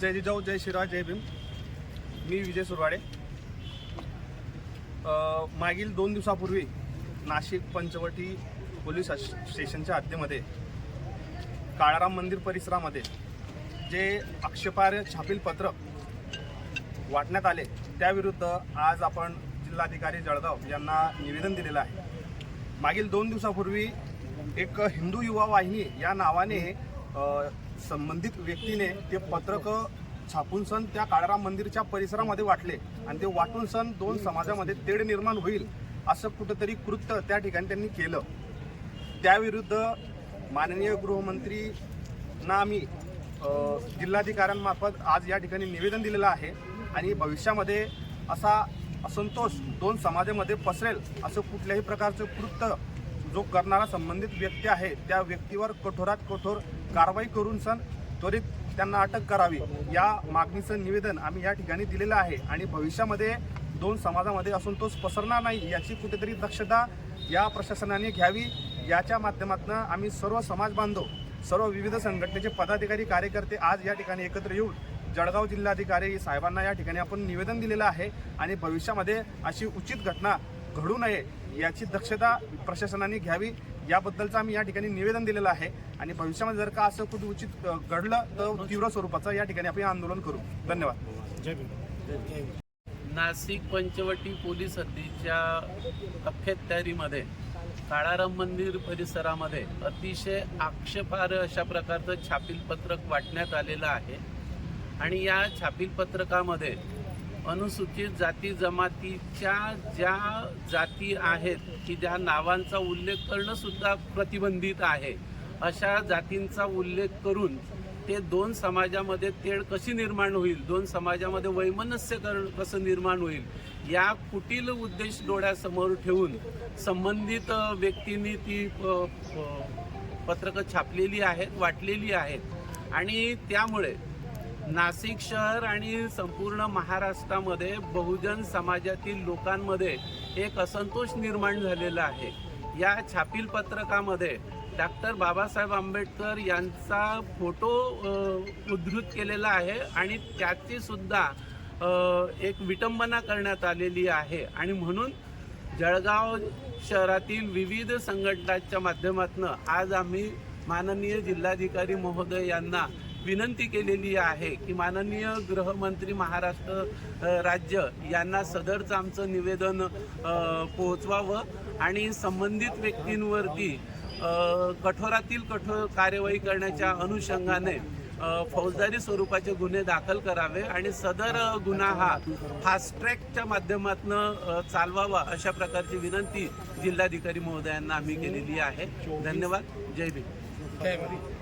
जय जिजाऊ जय शिरा जय भीम. मी विजय सुरवाडे. मागील दोन दिवसापूर्वी नाशिक पंचवटी पोलीस स्टेशनच्या हद्दीमध्ये काळाराम मंदिर परिसरामध्ये जे आक्षेपार्ह छापील पत्रक वाटण्यात आले त्याविरुद्ध आज आपण जिल्हाधिकारी जळगाव यांना निवेदन दिलेलं आहे. मागील दोन दिवसापूर्वी एक हिंदू युवा वाहिनी या नावाने संबंधित व्यक्तीने ते पत्रक छापून सण त्या काळाराम मंदिरच्या परिसरामध्ये वाटले आणि ते वाटून सण दोन समाजामध्ये तेढ निर्माण होईल असं कुठंतरी कृत्य त्या ठिकाणी त्यांनी केलं. त्याविरुद्ध माननीय गृहमंत्रींना आम्ही जिल्हाधिकाऱ्यांमार्फत आज या ठिकाणी निवेदन दिलेलं आहे आणि भविष्यामध्ये असा असंतोष दोन समाजामध्ये पसरेल असं कुठल्याही प्रकारचं कृत्य जो करणारा संबंधित व्यक्ती आहे त्या व्यक्तीवर कठोरात कठोर कारवाई करून सण त्वरित त्यांना अटक करावी. या मागणीचं निवेदन आम्ही या ठिकाणी दिलेलं आहे आणि भविष्यामध्ये दोन समाजामध्ये असंतोष पसरणार नाही याची कुठेतरी दक्षता या प्रशासनाने घ्यावी. याच्या माध्यमातून आम्ही सर्व समाज बांधव सर्व विविध संघटनेचे पदाधिकारी कार्यकर्ते आज या ठिकाणी एकत्र येऊन जळगाव जिल्हाधिकारी साहेबांना या ठिकाणी आपण निवेदन दिलेलं आहे आणि भविष्यामध्ये अशी उचित घटना घडू नये याची दक्षता प्रशासनाने घ्यावी याबद्दलचं आम्ही या ठिकाणी निवेदन दिलेलं आहे. आणि भविष्यामध्ये जर का असं कुठे उचित घडलं तर तीव्र स्वरूपाचं या ठिकाणी आपण आंदोलन करू. धन्यवाद. नाशिक पंचवटी पोलीस हद्दीच्या अखत्यारीमध्ये काळाराम मंदिर परिसरामध्ये अतिशय आक्षेपार्ह अशा प्रकारचं छापील पत्रक वाटण्यात आलेलं आहे. आणि या छापील पत्रकामध्ये अनुसूचित जाती जमातीच्या ज्या जाती आहेत की ज्या नावांचा उल्लेख करणंसुद्धा प्रतिबंधित आहे. अशा जातींचा उल्लेख करून ते दोन समाजामध्ये तेढ कशी निर्माण होईल दोन समाजामध्ये वैमनस्य करण कसं निर्माण होईल या कुटील उद्देश डोळ्यासमोर ठेवून संबंधित व्यक्तींनी ती प- पत्रकं छापलेली आहेत वाटलेली आहेत. आणि त्यामुळे नाशिक शहर आणि संपूर्ण महाराष्ट्रामध्ये बहुजन समाजातील लोकांमध्ये एक असंतोष निर्माण झालेला आहे. या छापील पत्रकामध्ये डॉक्टर बाबासाहेब आंबेडकर यांचा फोटो उद्धृत केलेला आहे आणि त्याची सुद्धा एक विटंबना करण्यात आलेली आहे. आणि म्हणून जळगाव शहरातील विविध संघटनांच्या माध्यमातून आज आम्ही माननीय जिल्हाधिकारी महोदय यांना विनंती केलेली आहे की माननीय गृहमंत्री महाराष्ट्र राज्य यांना सदरचं आमचं निवेदन पोहोचवावं आणि संबंधित व्यक्तींवरती कठोरातील कठोर कार्यवाही करण्याच्या अनुषंगाने फौजदारी स्वरूपाचे गुन्हे दाखल करावे आणि सदर गुन्हा हा फास्ट ट्रॅकच्या माध्यमातून चालवावा अशा प्रकारची विनंती जिल्हाधिकारी महोदयांना आम्ही केलेली आहे. धन्यवाद. जय भीम.